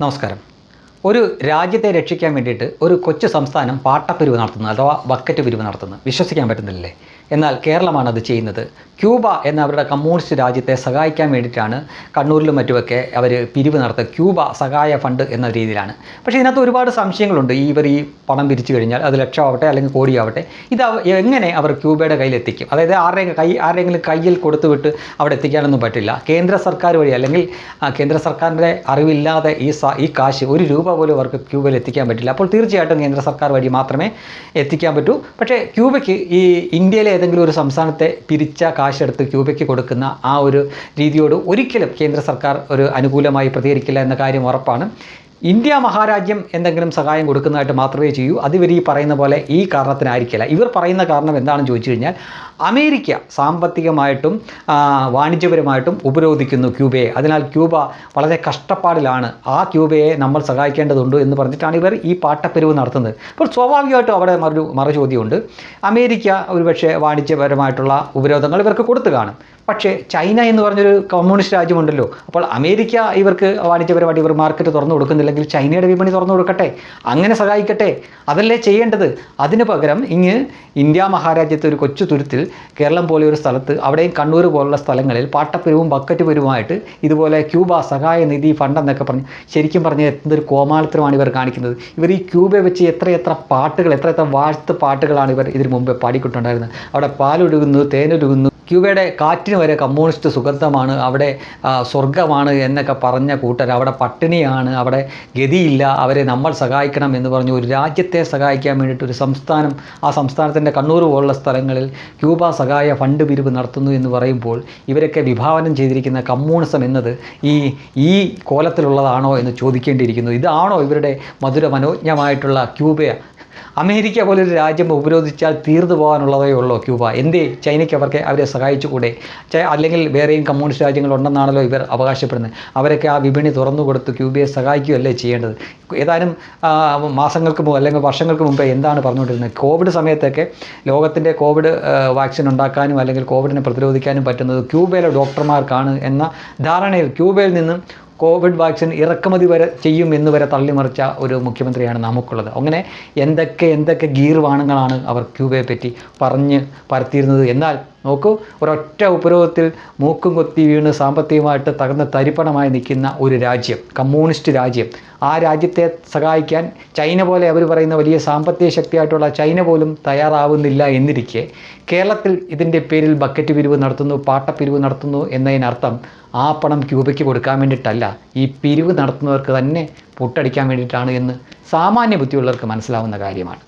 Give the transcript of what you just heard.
നമസ്കാരം. ഒരു രാജ്യത്തെ രക്ഷിക്കാൻ വേണ്ടിയിട്ട് ഒരു കൊച്ചു സംസ്ഥാനം പാട്ടപ്പിരിവ് നടത്തുന്നത് അഥവാ ബക്കറ്റ് പിരിവ് നടത്തുന്നത് വിശ്വസിക്കാൻ പറ്റുന്നില്ലേ എന്നാൽ കേരളമാണ് അത് ചെയ്യുന്നത്. ക്യൂബ എന്ന അവരുടെ കമ്മ്യൂണിസ്റ്റ് രാജ്യത്തെ സഹായിക്കാൻ വേണ്ടിയിട്ടാണ് കണ്ണൂരിലും മറ്റുമൊക്കെ അവർ പിരിവ് നടത്തുക ക്യൂബ സഹായ ഫണ്ട് എന്ന രീതിയിലാണ്. പക്ഷേ ഇതിനകത്ത് ഒരുപാട് സംശയങ്ങളുണ്ട്. ഈ ഇവർ ഈ പണം പിരിച്ചു കഴിഞ്ഞാൽ അത് ലക്ഷമാവട്ടെ അല്ലെങ്കിൽ കോടിയാവട്ടെ ഇത് എങ്ങനെ അവർ ക്യൂബയുടെ കയ്യിൽ എത്തിക്കും? അതായത് ആരുടെയും കൈ ആരുടെയെങ്കിലും കയ്യിൽ കൊടുത്തുവിട്ട് അവിടെ എത്തിക്കാനൊന്നും പറ്റില്ല. കേന്ദ്ര സർക്കാർ വഴി അല്ലെങ്കിൽ കേന്ദ്ര സർക്കാരിന്റെ അറിവില്ലാതെ ഈ ഈ കാശ് ഒരു രൂപ പോലും അവർക്ക് ക്യൂബയിൽ എത്തിക്കാൻ പറ്റില്ല. അപ്പോൾ തീർച്ചയായിട്ടും കേന്ദ്ര സർക്കാർ വഴി മാത്രമേ എത്തിക്കാൻ പറ്റൂ. പക്ഷേ ക്യൂബയ്ക്ക് ഈ ഇന്ത്യയിലെ ഏതെങ്കിലും ഒരു സംസ്ഥാനത്തെ പിരിച്ച കാശെടുത്ത് ക്യൂബയ്ക്ക് കൊടുക്കുന്ന ആ ഒരു രീതിയോട് ഒരിക്കലും കേന്ദ്ര സർക്കാർ ഒരു അനുകൂലമായി പ്രതികരിക്കില്ല എന്ന കാര്യം ഉറപ്പാണ്. ഇന്ത്യ മഹാരാജ്യം എന്തെങ്കിലും സഹായം കൊടുക്കുന്നതായിട്ട് മാത്രമേ ചെയ്യൂ. അതിവർ ഈ പറയുന്ന പോലെ ഈ കാരണത്തിനായിരിക്കില്ല. ഇവർ പറയുന്ന കാരണം എന്താണെന്ന് ചോദിച്ചു കഴിഞ്ഞാൽ അമേരിക്ക സാമ്പത്തികമായിട്ടും വാണിജ്യപരമായിട്ടും ഉപരോധിക്കുന്നു ക്യൂബയെ. അതിനാൽ ക്യൂബ വളരെ കഷ്ടപ്പാടിലാണ്. ആ ക്യൂബയെ നമ്മൾ സഹായിക്കേണ്ടതുണ്ട് എന്ന് പറഞ്ഞിട്ടാണ് ഇവർ ഈ പാട്ടപ്പെരിവ് നടത്തുന്നത്. അപ്പോൾ സ്വാഭാവികമായിട്ടും അവിടെ മറു മറുചോദ്യമുണ്ട്. അമേരിക്ക ഒരുപക്ഷെ വാണിജ്യപരമായിട്ടുള്ള ഉപരോധങ്ങൾ ഇവർക്ക് കൊടുത്തു കാണും. പക്ഷേ ചൈന എന്ന് പറഞ്ഞൊരു കമ്മ്യൂണിസ്റ്റ് രാജ്യമുണ്ടല്ലോ. അപ്പോൾ അമേരിക്ക ഇവർക്ക് വാണിജ്യപരമായിട്ട് ഇവർ മാർക്കറ്റ് തുറന്നു കൊടുക്കുന്നില്ലെങ്കിൽ ചൈനയുടെ വിപണി തുറന്നു കൊടുക്കട്ടെ അങ്ങനെ സഹായിക്കട്ടെ അതല്ലേ ചെയ്യേണ്ടത്? അതിന് പകരം ഇങ്ങ് ഇന്ത്യ മഹാരാജ്യത്തെ ഒരു കൊച്ചു തുരുത്തിൽ കേരളം പോലെ ഒരു സ്ഥലത്ത് അവിടെയും കണ്ണൂർ പോലുള്ള സ്ഥലങ്ങളിൽ പാട്ടപ്പുരവും ബക്കറ്റ് പിരിവുമായിട്ട് ഇതുപോലെ ക്യൂബ സഹായ നിധി ഫണ്ട് എന്നൊക്കെ പറഞ്ഞ് ശരിക്കും പറഞ്ഞാൽ എന്തൊരു കോമാളിത്തരമാണ് ഇവർ കാണിക്കുന്നത്. ഇവർ ഈ ക്യൂബയെ വെച്ച് എത്രയെത്ര പാട്ടുകൾ എത്രയെത്ര എത്ര വാഴ്ത്ത് പാട്ടുകളാണ് ഇവർ ഇതിനു മുമ്പ് പാടിക്കൊണ്ടുണ്ടായിരുന്നത്. അവിടെ പാലൊഴുകുന്നു തേനൊഴുകുന്നു ക്യൂബയുടെ കാറ്റിന് വരെ കമ്മ്യൂണിസ്റ്റ് സുഗന്ധമാണ് അവിടെ സ്വർഗമാണ് എന്നൊക്കെ പറഞ്ഞ കൂട്ടർ അവിടെ പട്ടിണിയാണ് അവിടെ ഗതിയില്ല അവരെ നമ്മൾ സഹായിക്കണം എന്ന് പറഞ്ഞ് ഒരു രാജ്യത്തെ സഹായിക്കാൻ വേണ്ടിയിട്ട് ഒരു സംസ്ഥാനം ആ സംസ്ഥാനത്തിന്റെ കണ്ണൂർ പോലുള്ള സ്ഥലങ്ങളിൽ ക്യൂബ സഹായ ഫണ്ട് പിരിവ് നടത്തുന്നു എന്ന് പറയുമ്പോൾ ഇവരൊക്കെ വിഭാവനം ചെയ്തിരിക്കുന്ന കമ്മ്യൂണിസം എന്നത് ഈ ഈ കോലത്തിലുള്ളതാണോ എന്ന് ചോദിക്കേണ്ടിയിരിക്കുന്നു. ഇതാണോ ഇവരുടെ മധുര മനോജ്ഞമായിട്ടുള്ള ക്യൂബ അമേരിക്ക പോലൊരു രാജ്യം ഉപരോധിച്ചാൽ തീർന്നു പോകാനുള്ളതേ ഉള്ളൂ ക്യൂബ. എന്തേ ചൈനയ്ക്ക് അവർക്ക് അവരെ സഹായിച്ചുകൂടെ? അല്ലെങ്കിൽ വേറെയും കമ്മ്യൂണിസ്റ്റ് രാജ്യങ്ങളുണ്ടെന്നാണല്ലോ ഇവർ അവകാശപ്പെടുന്നത്. അവരൊക്കെ ആ വിപണി തുറന്നു കൊടുത്ത് ക്യൂബയെ സഹായിക്കുകയല്ലേ ചെയ്യേണ്ടത്? ഏതാനും മാസങ്ങൾക്ക് മുമ്പ് അല്ലെങ്കിൽ വർഷങ്ങൾക്ക് മുമ്പേ എന്താണ് പറഞ്ഞുകൊണ്ടിരുന്നത്? കോവിഡ് സമയത്തൊക്കെ ലോകത്തിന്റെ കോവിഡ് വാക്സിൻ ഉണ്ടാക്കാനും അല്ലെങ്കിൽ കോവിഡിനെ പ്രതിരോധിക്കാനും പറ്റുന്നത് ക്യൂബയിലെ ഡോക്ടർമാർക്കാണ് എന്ന ധാരണയിൽ ക്യൂബയിൽ നിന്നും കോവിഡ് വാക്സിൻ ഇറക്കുമതി വരെ ചെയ്യും എന്ന് വരെ തള്ളിമറിച്ച ഒരു മുഖ്യമന്ത്രിയാണ് നമുക്കുള്ളത്. അങ്ങനെ എന്തൊക്കെ എന്തൊക്കെ ഗീർവാണങ്ങളാണ് അവർ ക്യൂബയെ പറ്റി പറഞ്ഞ് പരത്തിയിരുന്നത്? എന്നാൽ നോക്കൂ ഒരൊറ്റ ഉപരോധത്തിൽ മൂക്കും കൊത്തി വീണ് സാമ്പത്തികമായിട്ട് തകർന്ന തരിപ്പണമായി നിൽക്കുന്ന ഒരു രാജ്യം കമ്മ്യൂണിസ്റ്റ് രാജ്യം ആ രാജ്യത്തെ സഹായിക്കാൻ ചൈന പോലെ അവർ പറയുന്ന വലിയ സാമ്പത്തിക ശക്തിയായിട്ടുള്ള ചൈന പോലും തയ്യാറാവുന്നില്ല എന്നിരിക്കെ കേരളത്തിൽ ഇതിന്റെ പേരിൽ ബക്കറ്റ് പിരിവ് നടത്തുന്നു പാട്ടപ്പിരിവ് നടത്തുന്നു എന്നതിനർത്ഥം ആ പണം ക്യൂബയ്ക്ക് കൊടുക്കാൻ വേണ്ടിയിട്ടല്ല. ഈ പിരിവ് നടത്തുന്നവർക്ക് തന്നെ പൊട്ടടിക്കാൻ വേണ്ടിയിട്ടാണ് എന്ന് സാമാന്യ ബുദ്ധിയുള്ളവർക്ക് മനസ്സിലാവുന്ന കാര്യമാണ്.